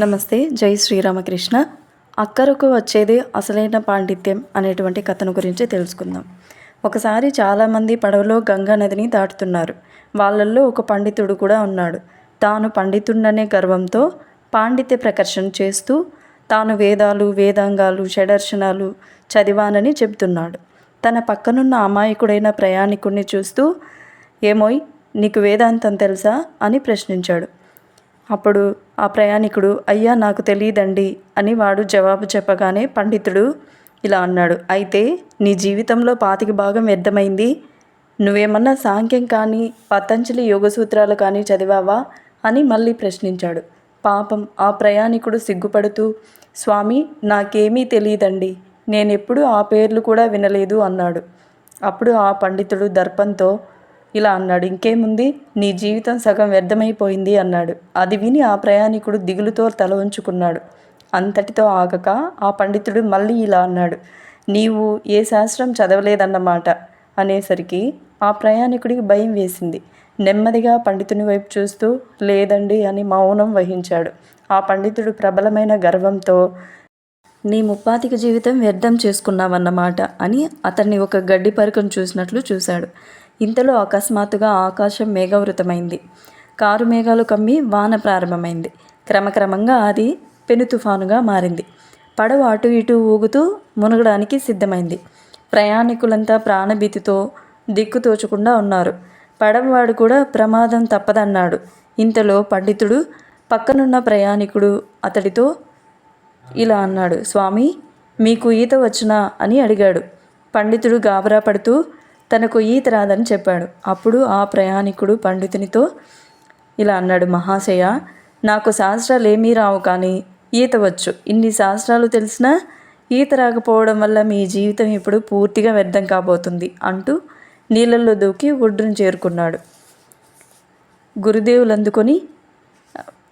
నమస్తే జై శ్రీరామకృష్ణ. అక్కరకు వచ్చేదే అసలైన పాండిత్యం అనేటువంటి కథను గురించి తెలుసుకుందాం. ఒకసారి చాలామంది పడవలో గంగా నదిని దాటుతున్నారు. వాళ్ళల్లో ఒక పండితుడు కూడా ఉన్నాడు. తాను పండితుడనే గర్వంతో పాండిత్య ప్రకర్షణ చేస్తూ తాను వేదాలు వేదాంగాలు షడర్శనాలు చదివానని చెబుతున్నాడు. తన పక్కనున్న అమాయకుడైన ప్రయాణికుడిని చూస్తూ ఏమోయ్ నీకు వేదాంతం తెలుసా? అని ప్రశ్నించాడు. అప్పుడు ఆ ప్రయాణికుడు అయ్యా నాకు తెలియదండి అని వాడు జవాబు చెప్పగానే పండితుడు ఇలా అన్నాడు అయితే నీ జీవితంలో పాతిక భాగం వ్యర్థమైంది. నువ్వేమన్నా సాంఖ్యం కానీ పతంజలి యోగ సూత్రాలు కానీ చదివావా? అని మళ్ళీ ప్రశ్నించాడు. పాపం ఆ ప్రయాణికుడు సిగ్గుపడుతూ స్వామి నాకేమీ తెలియదండి. నేనెప్పుడు ఆ పేర్లు కూడా వినలేదు అన్నాడు. అప్పుడు ఆ పండితుడు దర్పంతో ఇలా అన్నాడు. ఇంకేముంది? నీ జీవితం సగం వ్యర్థమైపోయింది అన్నాడు. అది విని ఆ ప్రయాణికుడు దిగులుతో తల ఉంచుకున్నాడు. అంతటితో ఆగక ఆ పండితుడు మళ్ళీ ఇలా అన్నాడు. నీవు ఏ శాస్త్రం చదవలేదన్నమాట అనేసరికి ఆ ప్రయాణికుడికి భయం వేసింది. నెమ్మదిగా పండితుని వైపు చూస్తూ లేదండి అని మౌనం వహించాడు. ఆ పండితుడు ప్రబలమైన గర్వంతో నీ ముప్పాతిక జీవితం వ్యర్థం చేసుకున్నావన్నమాట అని అతన్ని ఒక గడ్డి పరుకను చూసినట్లు చూశాడు. ఇంతలో అకస్మాత్తుగా ఆకాశం మేఘవృతమైంది. కారు మేఘాలు కమ్మి వాన ప్రారంభమైంది. క్రమక్రమంగా అది పెను తుఫానుగా మారింది. పడవ అటు ఇటు ఊగుతూ మునగడానికి సిద్ధమైంది. ప్రయాణికులంతా ప్రాణభీతితో దిక్కు తోచకుండా ఉన్నారు. పడవవాడు కూడా ప్రమాదం తప్పదన్నాడు. ఇంతలో పండితుడు పక్కనున్న ప్రయాణికుడు అతడితో ఇలా అన్నాడు స్వామి మీకు ఈత వచ్చునా? అని అడిగాడు. పండితుడు గాబరా పడుతూ తనకు ఈత రాదని చెప్పాడు. అప్పుడు ఆ ప్రయాణికుడు పండితునితో ఇలా అన్నాడు మహాశయ నాకు శాస్త్రాలు ఏమీ రావు కానీ ఈత వచ్చు. ఇన్ని శాస్త్రాలు తెలిసినా ఈత రాకపోవడం వల్ల మీ జీవితం ఇప్పుడు పూర్తిగా వ్యర్థం కాబోతుంది అంటూ నీళ్ళల్లో దూకి ఒడ్డును చేరుకున్నాడు. గురుదేవులు అందుకొని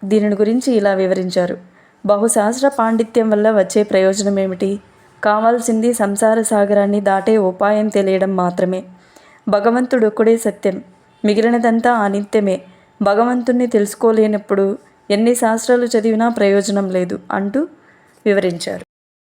దీనిని గురించి ఇలా వివరించారు. బహుశాస్త్ర పాండిత్యం వల్ల వచ్చే ప్రయోజనం ఏమిటి? కావాల్సింది సంసార సాగరాన్ని దాటే ఉపాయం తెలియడం మాత్రమే. భగవంతుడు ఒక్కడే సత్యం. మిగిలినదంతా అనిత్యమే. భగవంతుణ్ణి తెలుసుకోలేనప్పుడు ఎన్ని శాస్త్రాలు చదివినా ప్రయోజనం లేదు అంటూ వివరించారు.